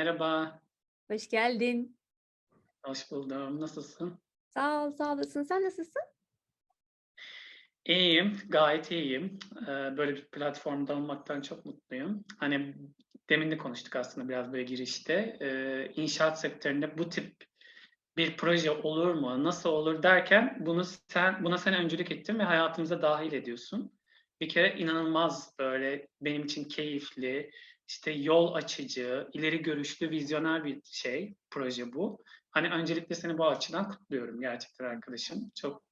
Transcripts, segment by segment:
Merhaba, Hoş geldin. hoş buldum. Nasılsın? Sağ ol, sağ olasın. Sen nasılsın? İyiyim, gayet iyiyim. Eee, böyle bir platformda olmaktan çok mutluyum. Hani demin de konuştuk aslında biraz böyle girişte. Eee, inşaat sektöründe bu tip bir proje olur mu, nasıl olur derken bunu sen buna sen öncülük ettin ve hayatımıza dahil ediyorsun. Bir kere inanılmaz böyle benim için keyifli, işte yol açıcı, ileri görüşlü, vizyoner bir şey, proje bu. Hani öncelikle seni bu açıdan kutluyorum gerçekten arkadaşım. Çok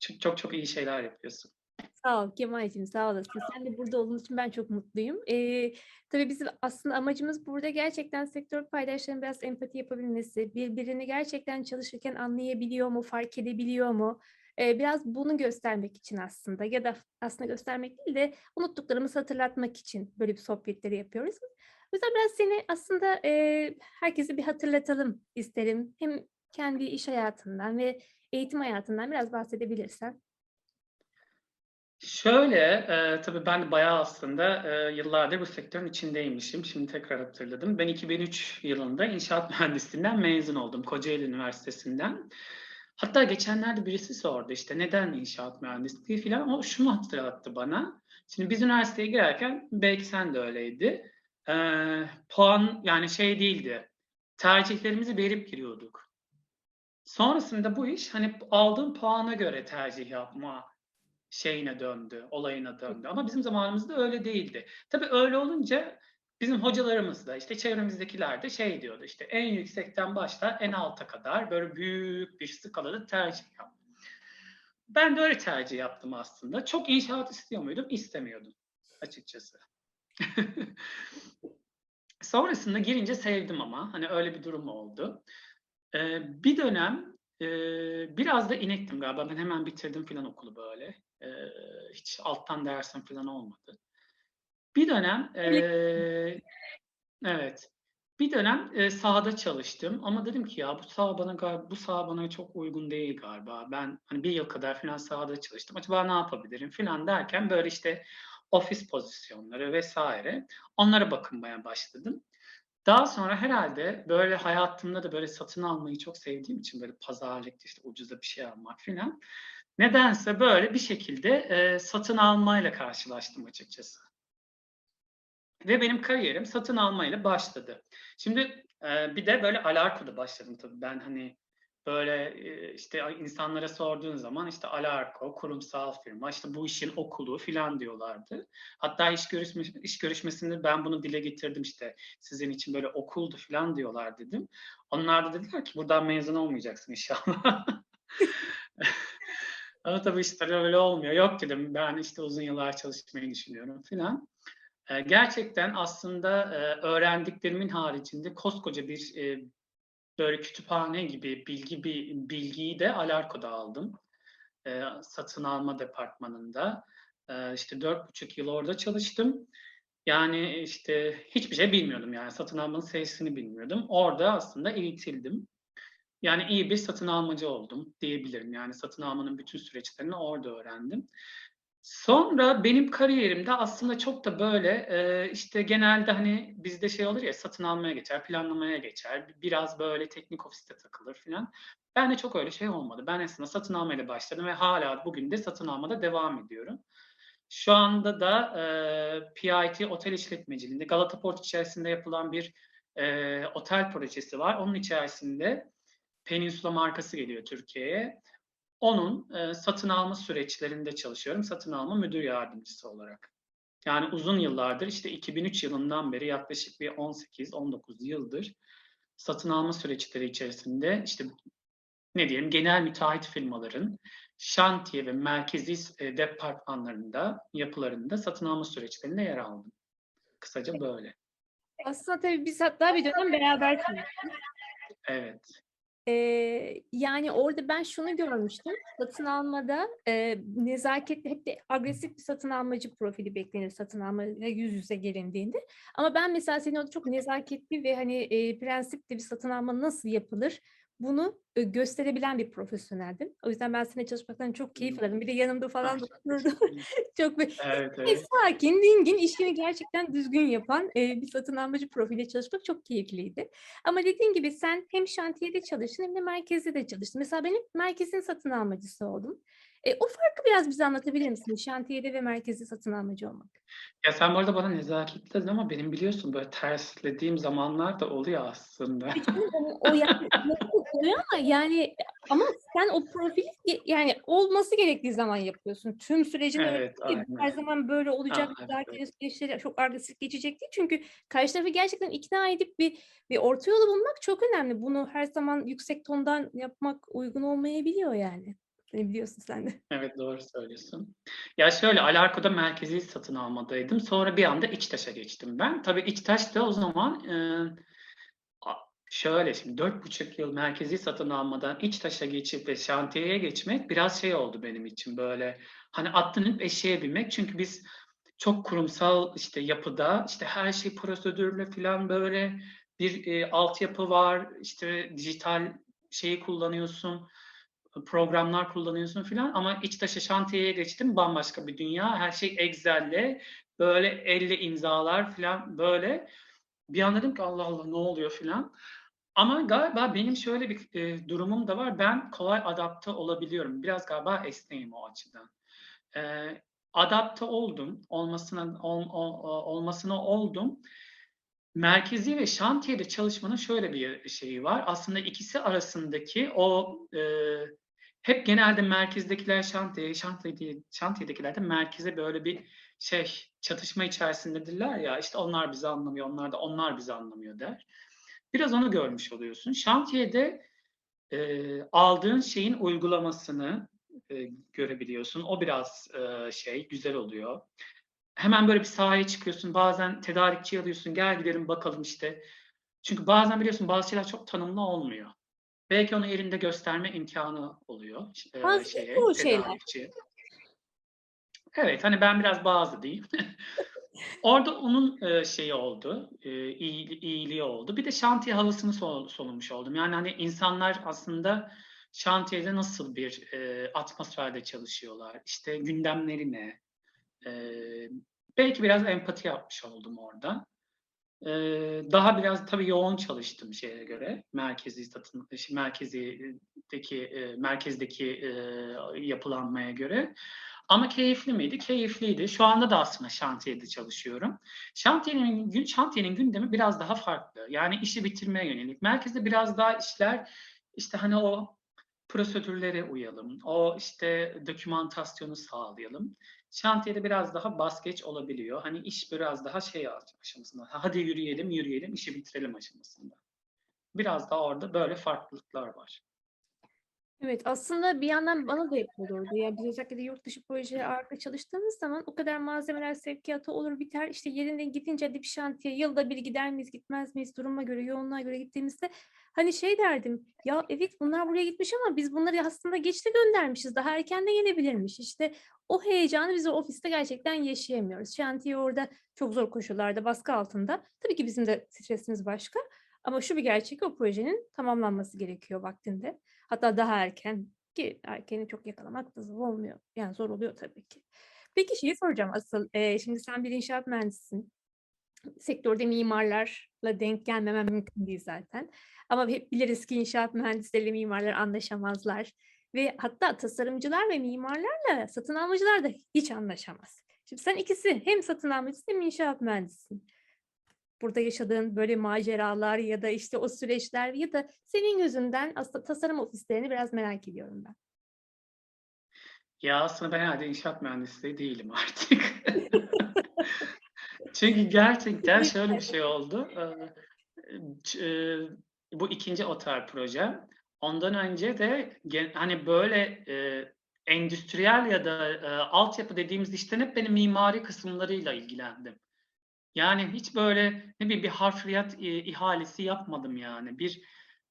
çok çok, çok iyi şeyler yapıyorsun. Sağ ol Kemal'cim, sağ olasın. Sen de burada olduğun için ben çok mutluyum. Ee, tabii bizim aslında amacımız burada gerçekten sektör paydaşlarının biraz empati yapabilmesi, birbirini gerçekten çalışırken anlayabiliyor mu, fark edebiliyor mu? Biraz bunu göstermek için aslında ya da aslında göstermek değil de unuttuklarımızı hatırlatmak için böyle bir sohbetleri yapıyoruz. O yüzden biraz seni aslında e, herkese bir hatırlatalım isterim. Hem kendi iş hayatından ve eğitim hayatından biraz bahsedebilirsen. Şöyle, eee, tabii ben bayağı aslında eee, yıllardır bu sektörün içindeymişim. Şimdi tekrar hatırladım. Ben 2003 yılında inşaat mühendisliğinden mezun oldum Kocaeli Üniversitesi'nden. Hatta geçenlerde birisi sordu işte neden inşaat mühendisliği falan. O şunu hatırlattı bana. Şimdi biz üniversiteye girerken belki sen de öyleydi. Eee, puan yani şey değildi. Tercihlerimizi verip giriyorduk. Sonrasında bu iş hani aldığın puana göre tercih yapma şeyine döndü, olayına döndü. Ama bizim zamanımızda öyle değildi. Tabii öyle olunca bizim hocalarımız da işte çevremizdekiler de şey diyordu işte en yüksekten başla en alta kadar böyle büyük bir skalada tercih yap. Ben de öyle tercih yaptım aslında. Çok inşaat istiyor muydum? İstemiyordum açıkçası. Sonrasında girince sevdim ama hani öyle bir durum oldu. Ee, bir dönem e, biraz da inektim galiba. Ben hemen bitirdim filan okulu böyle. Ee, hiç alttan dersim falan olmadı. Bir dönem e, evet bir dönem e, sahada çalıştım ama dedim ki ya bu saha bana bu saha bana çok uygun değil galiba. Ben hani bir yıl kadar falan sahada çalıştım. Acaba ne yapabilirim falan derken böyle işte ofis pozisyonları vesaire onlara bakınmaya başladım. Daha sonra herhalde böyle hayatımda da böyle satın almayı çok sevdiğim için böyle pazarlıkta işte ucuza bir şey almak filan. Nedense böyle bir şekilde e, satın almayla karşılaştım açıkçası. Ve benim kariyerim satın almayla başladı. Şimdi e, bir de böyle Alarko'da başladım tabii. Ben hani böyle e, işte insanlara sorduğun zaman işte Alarko, kurumsal firma, işte bu işin okulu filan diyorlardı. Hatta iş, görüşme, iş görüşmesinde ben bunu dile getirdim işte sizin için böyle okuldu filan diyorlar dedim. Onlar da dediler ki buradan mezun olmayacaksın inşallah. Ama tabii işte öyle olmuyor. Yok dedim ben işte uzun yıllar çalışmayı düşünüyorum filan. Ee, gerçekten aslında e, öğrendiklerimin haricinde koskoca bir e, böyle kütüphane gibi bilgi bir bilgiyi de Alarko'da aldım. Ee, satın alma departmanında. İşte dört buçuk yıl orada çalıştım. Yani işte hiçbir şey bilmiyordum yani satın almanın sesini bilmiyordum. Orada aslında eğitildim. Yani iyi bir satın almacı oldum diyebilirim. Yani satın almanın bütün süreçlerini orada öğrendim. Sonra benim kariyerimde aslında çok da böyle e, işte genelde hani bizde şey olur ya satın almaya geçer, planlamaya geçer. Biraz böyle teknik ofiste takılır filan. Ben de çok öyle şey olmadı. Ben aslında satın almayla başladım ve hala bugün de satın almada devam ediyorum. Şu anda da e, PIT Otel İşletmeciliğinde Galata Port içerisinde yapılan bir e, otel projesi var. Onun içerisinde Peninsula markası geliyor Türkiye'ye. Onun e, satın alma süreçlerinde çalışıyorum. Satın alma müdür yardımcısı olarak. Yani uzun yıllardır işte 2003 yılından beri yaklaşık bir 18-19 yıldır satın alma süreçleri içerisinde işte ne diyelim genel müteahhit firmaların şantiye ve merkezi e, departmanlarında, yapılarında satın alma süreçlerinde yer aldım. Kısaca böyle. Aslında tabii biz hatta bir dönem beraber çalıştık. Evet. Ee, yani orada ben şunu görmüştüm. Satın almada e, nezaketli hep de agresif bir satın almacı profili beklenir satın almaya yüz yüze gelindiğinde. Ama ben mesela senin orada çok nezaketli ve hani e, prensipli bir satın alma nasıl yapılır? Bunu gösterebilen bir profesyoneldim. O yüzden ben seninle çalışmaktan çok keyif Hımm. alırım. Bir de yanımda falan çok Evet, ve evet. sakin, dingin, işini gerçekten düzgün yapan, bir satın almacı profiliyle çalışmak çok keyifliydi. Ama dediğin gibi sen hem şantiyede çalıştın hem de merkezde de çalıştın. Mesela ben hep merkezin satın almacısı oldum. Eee, o farkı biraz bize anlatabilir misin? Şantiyede ve merkezde satın almacı olmak. Ya, sen bu arada bana nezaketli dedin ama benim biliyorsun böyle terslediğim zamanlar da oluyor aslında. Canım, o yani oluyor ama yani ama sen o profili yani olması gerektiği zaman yapıyorsun. Tüm sürecin Evet. Her zaman böyle olacak, daha evet. süreçleri çok agresif geçecek değil. Çünkü karşı tarafı gerçekten ikna edip bir bir orta yolu bulmak çok önemli. Bunu her zaman yüksek tondan yapmak uygun olmayabiliyor yani. Hani, biliyorsun sen de. Evet, doğru söylüyorsun. Ya, şöyle, Alarko'da merkezi satın almadaydım. Sonra bir anda İçtaş'a geçtim ben. Tabii İçtaş da o zaman, a şöyle şimdi 4,5 yıl merkezi satın almadan İçtaş'a geçip ve şantiyeye geçmek biraz şey oldu benim için böyle, hani, atlanıp eşeğe binmek. Çünkü biz çok kurumsal, işte, yapıda, işte, her şey prosedürlü filan böyle bir, eee, altyapı var, işte, dijital şeyi kullanıyorsun, programlar kullanıyorsun filan ama İçtaş'a, şantiyeye geçtim, bambaşka bir dünya. Her şey Excel'le, böyle elle imzalar filan böyle. Bir an dedim ki Allah Allah ne oluyor filan. Ama galiba benim şöyle bir, eee, durumum da var. Ben kolay adapte olabiliyorum. Biraz galiba esneğim o açıdan. Eee, adapte oldum. Olmasına ol ol olmasına oldum. Merkezi ve şantiyede çalışmanın şöyle bir şeyi var. Aslında ikisi arasındaki o, eee, hep genelde merkezdekiler şantiyeye, şantiyede şantiyedekiler de merkeze böyle bir şey, çatışma içerisindedirler ya, işte onlar bizi anlamıyor, onlar da onlar bizi anlamıyor der. Biraz onu görmüş oluyorsun. Şantiyede, eee, aldığın şeyin uygulamasını, eee, görebiliyorsun. O biraz, eee, şey, güzel oluyor. Hemen böyle bir sahaya çıkıyorsun. Bazen tedarikçi alıyorsun. Gel gidelim bakalım işte. Çünkü bazen biliyorsun bazı şeyler çok tanımlı olmuyor. Belki onu elinde gösterme imkânı oluyor şeye, değil o şeyler. Evet, hani ben biraz bazı diyeyim. Orada onun, eee, şeyi oldu, eee, iyi iyiliği oldu. Bir de şantiye havasını so solumuş oldum. Yani, hani, insanlar aslında şantiyede nasıl bir, eee, atmosferde çalışıyorlar, işte gündemleri ne? Eee, belki biraz empati yapmış oldum orada. Eee, daha biraz tabii yoğun çalıştım şeye göre, merkezi satın ş merkezideki, eee, merkezdeki, eee, yapılanmaya göre. Ama keyifli miydi? Keyifliydi. Şu anda da aslında şantiyede çalışıyorum. Şantiyenin gün şantiyenin gündemi biraz daha farklı. Yani işi bitirmeye yönelik. Merkezde biraz daha işler, işte, hani, o prosedürlere uyalım, o, işte, dokümantasyonu sağlayalım. Şantiyede biraz daha bas geç olabiliyor. Hani, iş biraz daha şey aşamasında, hadi yürüyelim, yürüyelim, işi bitirelim aşamasında. Biraz da orada böyle farklılıklar var. Evet, aslında bir yandan bana da hep olurdu. Ya, biz özellikle de yurt dışı projeleri ağırlıklı çalıştığımız zaman o kadar malzemeler sevkiyatı olur biter. İşte yerine gidince hadi bir şantiye yılda bir gider miyiz, gitmez miyiz duruma göre, yoğunluğa göre gittiğimizde hani şey derdim, ya evet bunlar buraya gitmiş ama biz bunları aslında geçte göndermişiz. Daha erken de gelebilirmiş. İşte o heyecanı biz o ofiste gerçekten yaşayamıyoruz. Şantiye orada çok zor koşullarda, baskı altında. Tabii ki bizim de stresimiz başka. Ama şu bir gerçek o projenin tamamlanması gerekiyor vaktinde. Hatta daha erken ki erkeni çok yakalamak da zor olmuyor. Yani zor oluyor tabii ki. Peki şeyi soracağım asıl. Eee, şimdi sen bir inşaat mühendisisin. Sektörde mimarlarla denk gelmemen mümkün değil zaten. Ama hep biliriz ki inşaat mühendisleriyle mimarlar anlaşamazlar. Ve hatta tasarımcılar ve mimarlarla satın almacılar da hiç anlaşamaz. Şimdi sen ikisi hem satın almacısın hem inşaat mühendisisin. Burada yaşadığın böyle maceralar ya da işte o süreçler ya da senin gözünden aslında tasarım ofislerini biraz merak ediyorum ben. Ya, aslında ben herhâlde inşaat mühendisliği değilim artık. Çünkü gerçekten şöyle bir şey oldu. Bu 2'nci otel projem. Ondan önce de hani, böyle, endüstriyel ya da, altyapı dediğimiz işlerin hep benim mimari kısımlarıyla ilgilendim. Yani hiç böyle, ne bileyim, bir harfiyat, eee, ihalesi yapmadım yani. Bir,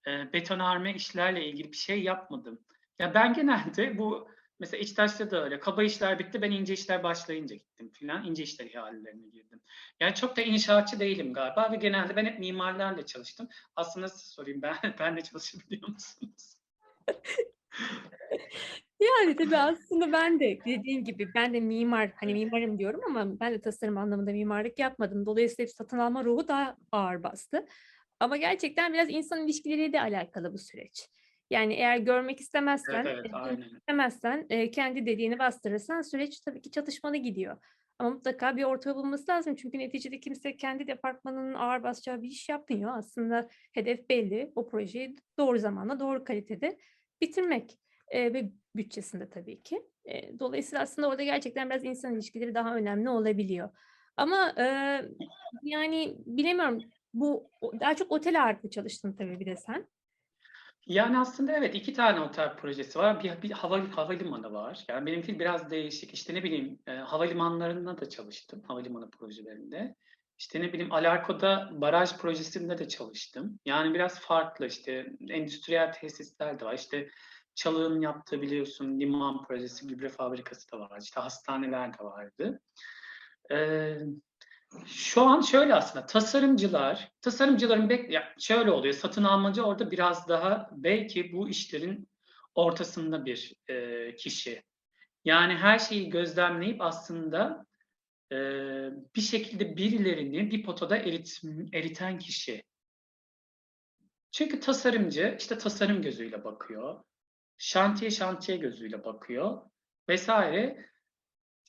eee, betonarme işlerle ilgili bir şey yapmadım. Ya, ben genelde bu Mesela İçtaş'ta da öyle. Kaba işler bitti. Ben ince işler başlayınca gittim filan. İnce işler ihalelerine girdim. Yani çok da inşaatçı değilim galiba ve genelde ben hep mimarlarla çalıştım. Aslında size sorayım ben, ben de çalışabiliyor musunuz? Yani tabii aslında ben de dediğim gibi ben de mimar hani mimarım diyorum ama ben de tasarım anlamında mimarlık yapmadım. Dolayısıyla satın alma ruhu daha ağır bastı. Ama gerçekten biraz insan ilişkileriyle de alakalı bu süreç. Yani eğer görmek istemezsen, Evet evet istemezsen e, kendi dediğini bastırırsan süreç tabii ki çatışmalı gidiyor. Ama mutlaka bir orta bulması lazım. Çünkü neticede kimse kendi departmanının ağır basacağı bir iş yapmıyor. Aslında hedef belli. O projeyi doğru zamanda, doğru kalitede bitirmek e, ve bütçesinde tabii ki. E, dolayısıyla aslında orada gerçekten biraz insan ilişkileri daha önemli olabiliyor. Ama e, yani bilemiyorum. Bu daha çok otel ağırlıklı çalıştın tabii bir de sen. Yani aslında evet iki tane otel projesi var. Bir, bir hava, havalimanı var. Yani benimki biraz değişik. İşte ne bileyim e, havalimanlarında da çalıştım. Havalimanı projelerinde. İşte ne bileyim Alarko'da baraj projesinde de çalıştım. Yani biraz farklı işte endüstriyel tesisler de var. İşte Çalık'ın yaptığı biliyorsun liman projesi, gübre fabrikası da var. İşte hastaneler de vardı. Ee, şu an şöyle aslında tasarımcılar, tasarımcıların bek ya şöyle oluyor. Satın almacı orada biraz daha belki bu işlerin ortasında bir e, kişi. Yani her şeyi gözlemleyip aslında e, bir şekilde birilerini bir potada erit, eriten kişi. Çünkü tasarımcı işte tasarım gözüyle bakıyor. Şantiye şantiye gözüyle bakıyor vesaire.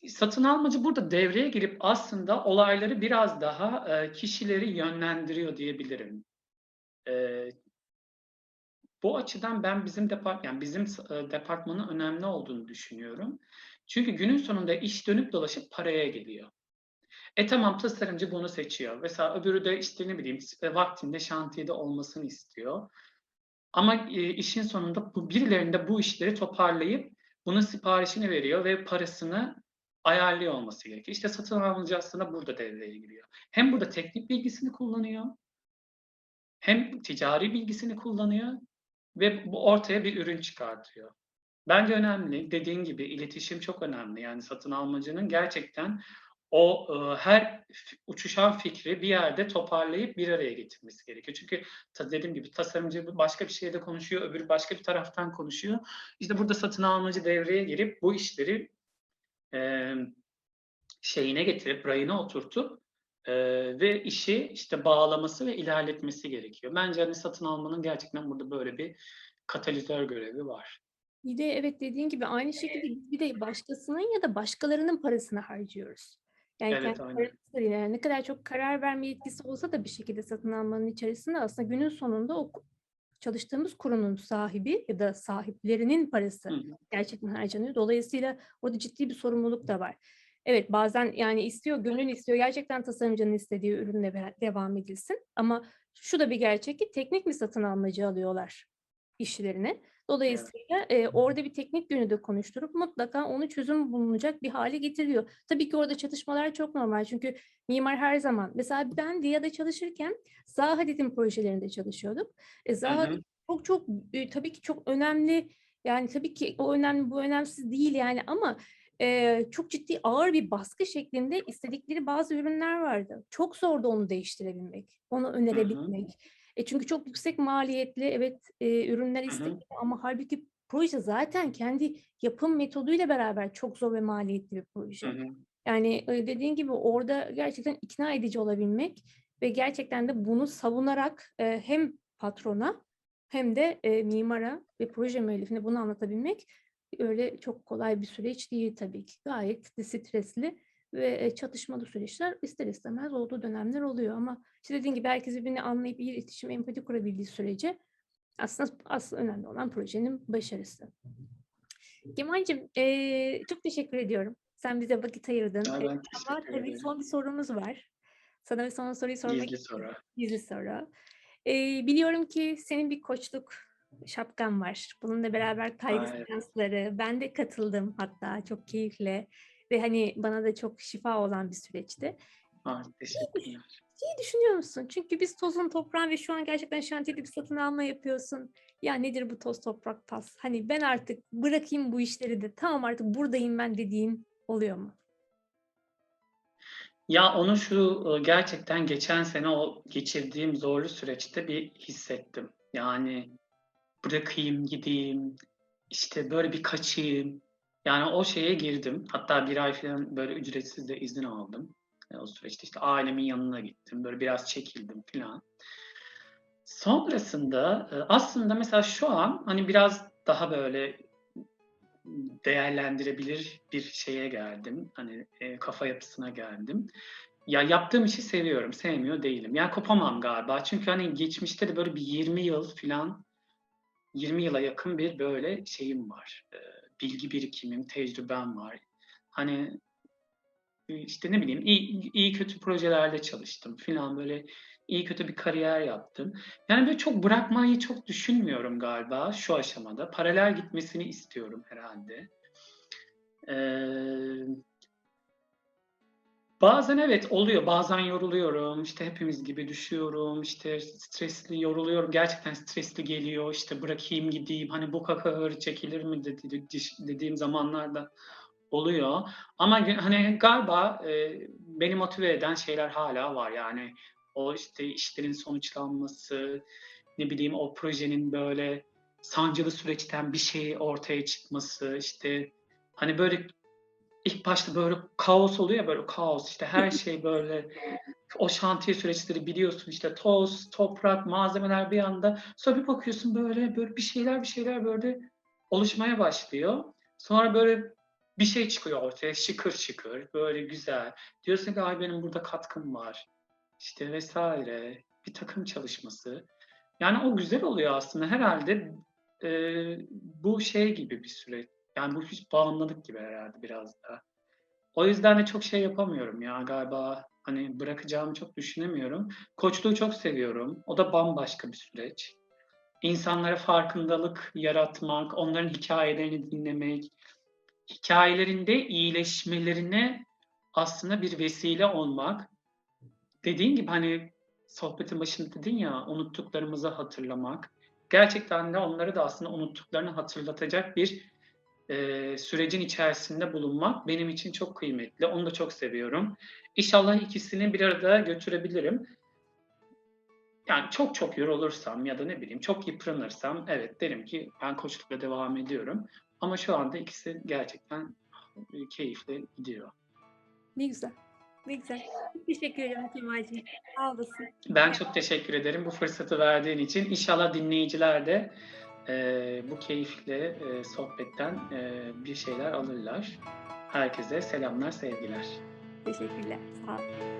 Satın almacı burada devreye girip aslında olayları biraz daha e, kişileri yönlendiriyor diyebilirim. E, bu açıdan ben bizim depart yani bizim e, departmanın önemli olduğunu düşünüyorum. Çünkü günün sonunda iş dönüp dolaşıp paraya geliyor. E tamam tasarımcı bunu seçiyor. Mesela öbürü de işte ne bileyim vaktinde şantiyede olmasını istiyor. Ama e, işin sonunda bu birilerinde bu işleri toparlayıp bunun siparişini veriyor ve parasını ayarlıyor olması gerekiyor. İşte satın almacı aslında burada devreye giriyor. Hem burada teknik bilgisini kullanıyor, hem ticari bilgisini kullanıyor ve bu ortaya bir ürün çıkartıyor. Bence önemli. Dediğin gibi iletişim çok önemli. Yani satın almacının gerçekten o e, her uçuşan fikri bir yerde toparlayıp bir araya getirmesi gerekiyor. Çünkü dediğim gibi tasarımcı başka bir şeyde konuşuyor, öbürü başka bir taraftan konuşuyor. İşte burada satın almacı devreye girip bu işleri e, şeyine getirip, rayına oturtup e, ve işi işte bağlaması ve ilerletmesi gerekiyor. Bence hani satın almanın gerçekten burada böyle bir katalizör görevi var. Bir de evet dediğin gibi aynı şekilde bir de başkasının ya da başkalarının parasını harcıyoruz. Yani Evet, kendi aynen. Yani ne kadar çok karar verme yetkisi olsa da bir şekilde satın almanın içerisinde aslında günün sonunda o ku- çalıştığımız kurumun sahibi ya da sahiplerinin parası Hı gerçekten harcanıyor. Dolayısıyla orada ciddi bir sorumluluk da var. Evet bazen yani istiyor, gönül istiyor gerçekten tasarımcının istediği ürünle devam edilsin. Ama şu da bir gerçek ki teknik mi satın almacı alıyorlar işlerine. Dolayısıyla e, orada bir teknik yönü de konuşturup mutlaka onu çözüm bulunacak bir hale getiriyor. Tabii ki orada çatışmalar çok normal çünkü mimar her zaman mesela ben DİA'da çalışırken Zaha Hadid'in projelerinde çalışıyorduk. E, Hı Zaha hı. Çok çok e, tabii ki çok önemli yani tabii ki o önemli bu önemsiz değil yani ama e, çok ciddi ağır bir baskı şeklinde istedikleri bazı ürünler vardı. Çok zordu onu değiştirebilmek, onu önerebilmek. E çünkü çok yüksek maliyetli evet e, ürünler isteniyor ama halbuki proje zaten kendi yapım metoduyla beraber çok zor ve maliyetli bir proje. Hı hı. Yani e, dediğin gibi orada gerçekten ikna edici olabilmek ve gerçekten de bunu savunarak e, hem patrona hem de e, mimara ve proje müellifine bunu anlatabilmek öyle çok kolay bir süreç değil tabii ki. Gayet de stresli ve e, çatışmalı süreçler ister istemez olduğu dönemler oluyor ama işte dediğin gibi herkes birbirini anlayıp iyi iletişim, empati kurabildiği sürece aslında asıl önemli olan projenin başarısı. Kemal'cim eee, çok teşekkür ediyorum. Sen bize vakit ayırdın. Ya Eee, ben ama tabii son bir sorumuz var. Sana bir son soruyu sormak Gizli soru. Gizli soru. Eee, biliyorum ki senin bir koçluk şapkan var. Bununla beraber kaygı seansları. Ben de katıldım hatta çok keyifle ve hani bana da çok şifa olan bir süreçti. Aa, teşekkürler. İyi düşünüyor musun? Çünkü biz tozun toprağın ve şu an gerçekten şantiyede bir satın alma yapıyorsun. ya nedir bu toz toprak tas? Hani ben artık bırakayım bu işleri de tamam artık buradayım ben dediğin oluyor mu? Ya onu şu e, gerçekten geçen sene o geçirdiğim zorlu süreçte bir hissettim. Yani bırakayım gideyim işte böyle bir kaçayım. Yani o şeye girdim. Hatta bir ay falan böyle ücretsiz de izin aldım. E, o süreçte işte ailemin yanına gittim. Böyle biraz çekildim falan. Sonrasında e, aslında mesela şu an hani biraz daha böyle değerlendirebilir bir şeye geldim. Hani e, kafa yapısına geldim. Ya yaptığım işi seviyorum, sevmiyor değilim. Yani kopamam galiba. Çünkü hani geçmişte de böyle bir 20 yıl falan 20 yıla yakın bir böyle şeyim var. E, bilgi birikimim, tecrübem var. Hani e, işte ne bileyim iyi, iyi kötü projelerde çalıştım falan böyle iyi kötü bir kariyer yaptım. Yani böyle çok bırakmayı çok düşünmüyorum galiba şu aşamada. Paralel gitmesini istiyorum herhalde. Ee, bazen evet oluyor. Bazen yoruluyorum. İşte hepimiz gibi düşüyorum. İşte stresli yoruluyorum. Gerçekten stresli geliyor. İşte bırakayım gideyim. Hani bu kaka çekilir mi dedi, dediğim zamanlarda oluyor. Ama hani galiba e, beni motive eden şeyler hala var. Yani o işte işlerin sonuçlanması, ne bileyim o projenin böyle sancılı süreçten bir şey ortaya çıkması, işte hani böyle ilk başta böyle kaos oluyor ya böyle kaos işte her şey böyle o şantiye süreçleri biliyorsun işte toz, toprak, malzemeler bir anda sonra bir bakıyorsun böyle böyle bir şeyler bir şeyler böyle oluşmaya başlıyor. Sonra böyle bir şey çıkıyor ortaya şıkır şıkır böyle güzel. Diyorsun ki ay benim burada katkım var işte vesaire bir takım çalışması. Yani o güzel oluyor aslında herhalde e, bu şey gibi bir süreç. Yani bu hiç bağımlılık gibi herhalde biraz da. O yüzden de çok şey yapamıyorum ya galiba hani bırakacağımı çok düşünemiyorum. Koçluğu çok seviyorum. O da bambaşka bir süreç. İnsanlara farkındalık yaratmak, onların hikayelerini dinlemek, hikayelerinde iyileşmelerine aslında bir vesile olmak dediğin gibi hani sohbetin başında dedin ya unuttuklarımızı hatırlamak. Gerçekten de onları da aslında unuttuklarını hatırlatacak bir e, sürecin içerisinde bulunmak benim için çok kıymetli. Onu da çok seviyorum. İnşallah ikisini bir arada götürebilirim. Yani çok çok yorulursam ya da ne bileyim çok yıpranırsam evet derim ki ben koçlukla devam ediyorum. Ama şu anda ikisi gerçekten keyifli gidiyor. Ne güzel. Ne güzel. Çok teşekkür ederim Kemal'ciğim. Sağ olasın. Ben çok teşekkür ederim bu fırsatı verdiğin için. İnşallah dinleyiciler de e, bu keyifli e, sohbetten e, bir şeyler alırlar. Herkese selamlar, sevgiler. Teşekkürler. Sağ olun.